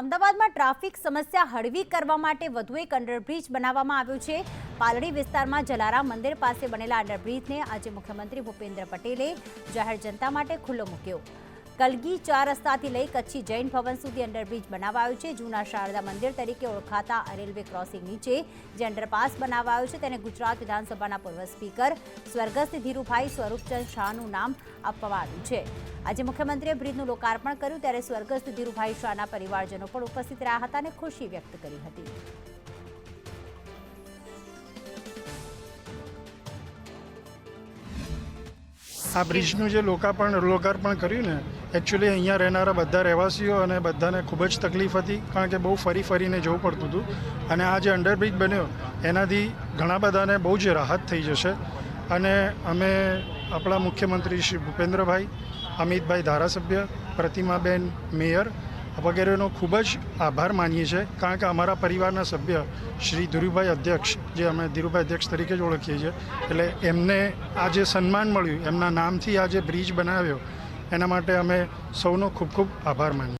અમદાવાદમાં ટ્રાફિક સમસ્યા હળવી કરવા માટે વધુ એક અંડરબ્રિજ બનાવવામાં આવ્યો છે. પાલડી વિસ્તારમાં જલારામ મંદિર પાસે બનેલા અંડરબ્રિજને આજે મુખ્યમંત્રી ભૂપેન્દ્ર પટેલે જાહેર જનતા માટે ખુલ્લો મૂક્યો. કલગી ચાર રસ્તાથી લઈ કચ્છી જૈન ભવન સુધી અંડરબ્રિજ બનાવાયો છે. જૂના શારદા મંદિર તરીકે ઓળખાતા રેલવે ક્રોસિંગ નીચે જે અંડરપાસ બનાવાયો છે તેને ગુજરાત વિધાનસભાના પૂર્વ સ્પીકર સ્વર્ગસ્થ ધીરુભાઈ સ્વરૂપચંદ શાહનું નામ આપવામાં આવ્યું છે. આજે મુખ્યમંત્રીએ બ્રિજનું લોકાર્પણ કર્યું, ત્યારે સ્વર્ગસ્થ ધીરુભાઈ શાહના પરિવારજનો પણ ઉપસ્થિત રહ્યા હતા અને ખુશી વ્યક્ત કરી હતી. આ બ્રિજનું જે લોકાર્પણ લોકાર્પણ કર્યું ને એકચ્યુઅલી અહીંયા રહેનારા બધા રહેવાસીઓ અને બધાને ખૂબ જ તકલીફ હતી, કારણ કે બહુ ફરી ફરીને જવું પડતું હતું. અને આ જે અંડરબ્રિજ બન્યો, એનાથી ઘણા બધાને બહુ જ રાહત થઈ જશે. અને અમે આપણા મુખ્યમંત્રી શ્રી ભૂપેન્દ્રભાઈ, અમિતભાઈ ધારાસભ્ય, પ્રતિમાબેન મેયર વગેરેનો ખૂબ જ આભાર માનીએ છીએ, કારણ કે અમારા પરિવારના સભ્ય શ્રી ધીરુભાઈ અધ્યક્ષ, જે અમે ધીરુભાઈ અધ્યક્ષ તરીકે જ ઓળખીએ છીએ, એટલે એમને આ જે સન્માન મળ્યું, એમના નામથી આ જે બ્રિજ બનાવ્યો, એના માટે અમે સૌનો ખૂબ ખૂબ આભાર માનીએ